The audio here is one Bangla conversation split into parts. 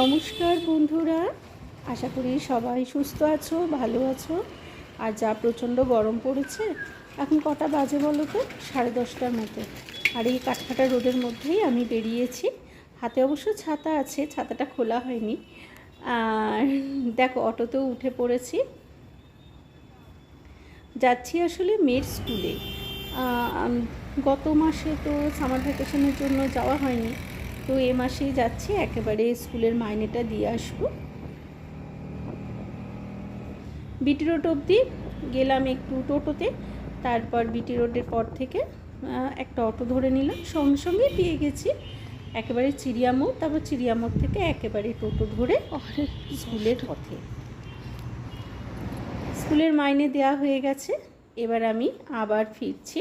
নমস্কার বন্ধুরা, আশা করি সবাই সুস্থ আছো, ভালো আছো। আর যা প্রচণ্ড গরম পড়েছে, এখন কটা বাজে বলো তো? সাড়ে দশটার মতো। আর এই কাঠফাটা রোদের মধ্যেই আমি বেরিয়েছি। হাতে অবশ্য ছাতা আছে, ছাতাটা খোলা হয়নি। আর দেখো, অটোতেও উঠে পড়েছি। যাচ্ছি আসলে মেয়ের স্কুলে। গত মাসে তো সামার ভ্যাকেশনের জন্য যাওয়া হয়নি। তো এ মাসেই যাচ্ছি একেবারে স্কুলের মাইনেটা দিয়ে আসব। বিটি রোড অবধি গেলাম একটু টোটোতে তারপর বিটি রোডের পর থেকে একটা অটো ধরে নিলাম সঙ্গে সঙ্গে পেয়ে গেছি। একেবারে চিড়িয়ামোড় তারপর চিড়িয়ামোড় থেকে একেবারে টোটো ধরে স্কুলের পথে। স্কুলের মাইনে দেওয়া হয়ে গেছে এবার আমি আবার ফিরছি।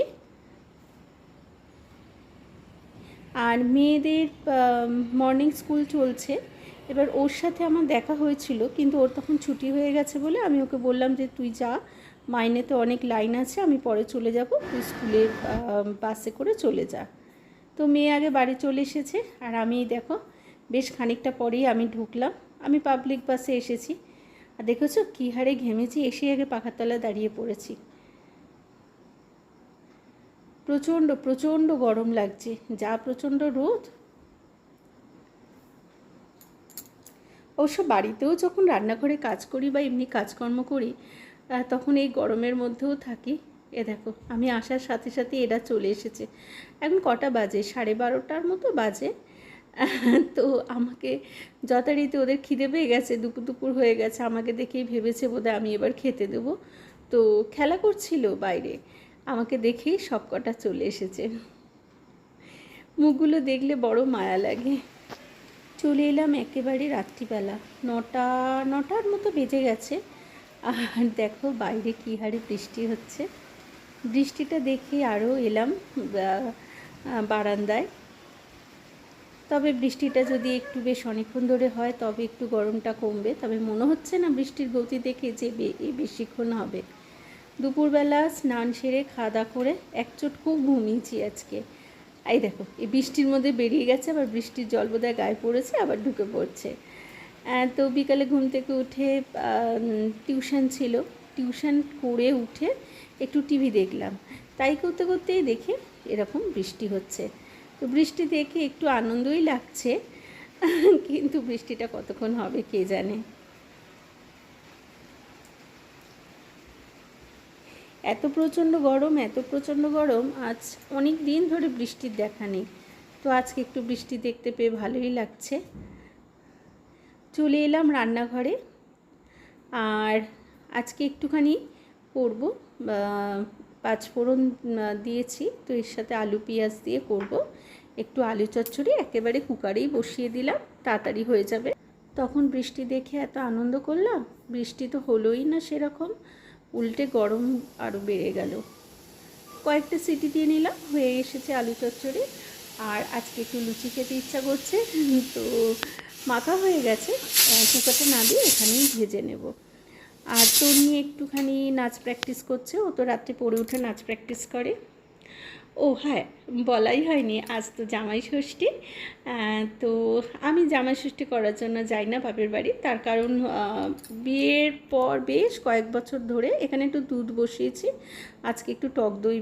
আর মেয়েদের মর্নিং স্কুল চলছে। এবার ওর সাথে আমার দেখা হয়েছিল, কিন্তু ওর তখন ছুটি হয়ে গেছে বলে আমি ওকে বললাম যে, তুই যা, মাইনেতে অনেক লাইন আছে, আমি পরে চলে যাব, তুই স্কুলের বাসে করে চলে যা। তো মেয়ে আগে বাড়ি চলে এসেছে, আর আমি, দেখো, বেশ খানিকটা পরেই আমি ঢুকলাম। আমি পাবলিক বাসে এসেছি। আর দেখেছ, কী হারে ঘেমেছি এসে আগে পাখার তলায় দাঁড়িয়ে পড়েছি। প্রচণ্ড প্রচণ্ড গরম লাগছে। যা প্রচণ্ড রোদ। অবশ্য বাড়িতেও যখন রান্নাঘরে কাজ করি বা এমনি কাজকর্ম করি তখন এই গরমের মধ্যেও থাকি। এ দেখো, আমি আসার সাথে সাথে এরা চলে এসেছে। এখন কটা বাজে? সাড়ে বারোটার মতো বাজে। তো আমাকে যথারীতি ওদের খিদে পেয়ে গেছে দুপুর দুপুর হয়ে গেছে। আমাকে দেখেই ভেবেছে বোধহয় আমি এবার খেতে দেবো। তো খেলা করছিল বাইরে। আমাকে দেখেই সব কটা চলে এসেছে। মুখগুলো দেখলে বড় মায়া লাগে। চলে এলাম একেবারে রাত্রিবেলা। নটা, নটার মতো বেজে গেছে। আর দেখো বাইরে কী হারে বৃষ্টি হচ্ছে। বৃষ্টিটা দেখে আরও এলাম বারান্দায়। তবে বৃষ্টিটা যদি একটু বেশ অনেকক্ষণ ধরে হয়, তবে একটু গরমটা কমবে। তবে মনে হচ্ছে না বৃষ্টির গতি দেখে যে বেশিক্ষণ হবে। দুপুরবেলা স্নান সেরে খাওয়া করে একচোট খুব ঘুমিয়েছি আজকে। এই দেখো, এই বৃষ্টির মধ্যে বেরিয়ে গেছে, আবার বৃষ্টির জল বোধহয় গায়ে পড়েছে, আবার ঢুকে পড়ছে। তো বিকালে ঘুম থেকে উঠে টিউশন ছিল। টিউশন করে উঠে একটু টিভি দেখলাম। তাই করতে করতেই দেখে এরকম বৃষ্টি হচ্ছে। তো বৃষ্টি দেখে একটু আনন্দই লাগছে, কিন্তু বৃষ্টিটা কতক্ষণ হবে কে জানে। এত প্রচণ্ড গরম, এত প্রচণ্ড গরম, আজ অনেক দিন ধরে বৃষ্টির দেখা নেই। তো আজকে একটু বৃষ্টি দেখতে পেয়ে ভালোই লাগছে। চলে এলাম রান্নাঘরে। আর আজকে একটুখানি করব পাঁচফোড়ন দিয়েছি, তো এর সাথে আলু পেঁয়াজ দিয়ে করব। একটু আলু চচ্চড়ি একেবারে কুকারেই বসিয়ে দিলাম, তাড়াতাড়ি হয়ে যাবে। তখন বৃষ্টি দেখে এত আনন্দ করলাম, বৃষ্টি তো হলোই না সেরকম। উল্টে গরম আরও বেড়ে গেল। কয়েকটা সিটি দিয়ে নিলাম, হয়ে এসেছে আলু চচ্চড়ি। আর আজকে একটু লুচি খেতে ইচ্ছা করছে, তো মাখা হয়ে গেছে। কুকারটা না দিয়ে এখানেই ভেজে নেব। আর তোর নিয়ে একটুখানি নাচ প্র্যাকটিস করছে, ও তো রাত্রে পড়ে উঠে নাচ প্র্যাকটিস করে। ও হ্যাঁ বলাই হয়নি, আজ তো জামাই ষষ্ঠী। তো আমি জামাই ষষ্ঠী করার জন্য যাই না বাপের বাড়ি। তার কারণ বিয়ের পর বেশ কয়েক বছর ধরে এখানে একটু দুধ বসিয়েছি। আজকে একটু টক দই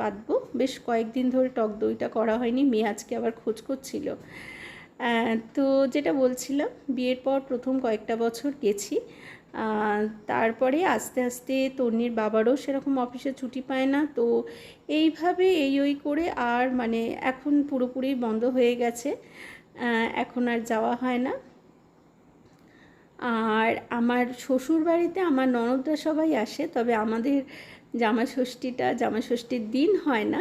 পাতবো। বেশ কয়েকদিন ধরে টক দইটা করা হয়নি, মেয়ে আজকে আবার খোঁজ করছিল। তো যেটা বলছিলাম, বিয়ের পর প্রথম কয়েকটা বছর গেছি। তারপরে আস্তে আস্তে তন্নির বাবারও সেরকম অফিসে ছুটি পায় না। তো এইভাবে এই ওই করে আর মানে এখন পুরোপুরি বন্ধ হয়ে গেছে। এখন আর যাওয়া হয় না। আর আমার শ্বশুর বাড়িতে আমার ননদরা সবাই আসে, তবে আমাদের জামা ষষ্ঠীটা জামা ষষ্ঠীর দিন হয় না।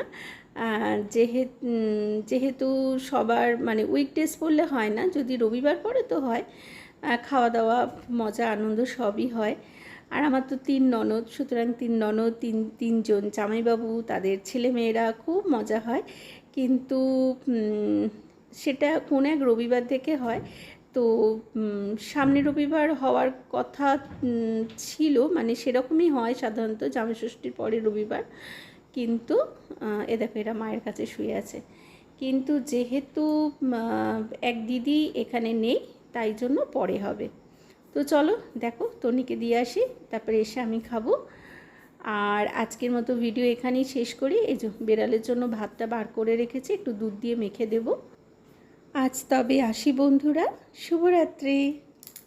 যেহেতু যেহেতু সবার মানে উইকডেজ পড়লে হয় না, যদি রবিবার পরে তো হয়। খাওয়া দাওয়া মজা আনন্দ সবই হয়। আর আমার তো তিন ননদ সুতরাং তিন ননদ তিন তিনজন জামাইবাবু তাদের ছেলেমেয়েরা খুব মজা হয়। কিন্তু সেটা কোন এক রবিবার থেকে হয়। তো উম, সামনের রবিবার হওয়ার কথা ছিল মানে সেরকমই হয় সাধারণত জামাই ষষ্ঠীর পরে রবিবার। কিন্তু এ দেখো এরা মায়ের কাছে শুয়ে আছে। কিন্তু যেহেতু এক দিদি এখানে নেই তাই জন্য পরে হবে। তো চলো দেখো তনিকে দিয়ে আসি, তারপরে এসে আমি খাব। আর আজকের মতো ভিডিও এখানেই শেষ করি। এই যে বেড়ালের জন্য ভাতটা বার করে রেখেছি, একটু দুধ দিয়ে মেখে দেব। আজ তবে আসি বন্ধুরা। শুভরাত্রি।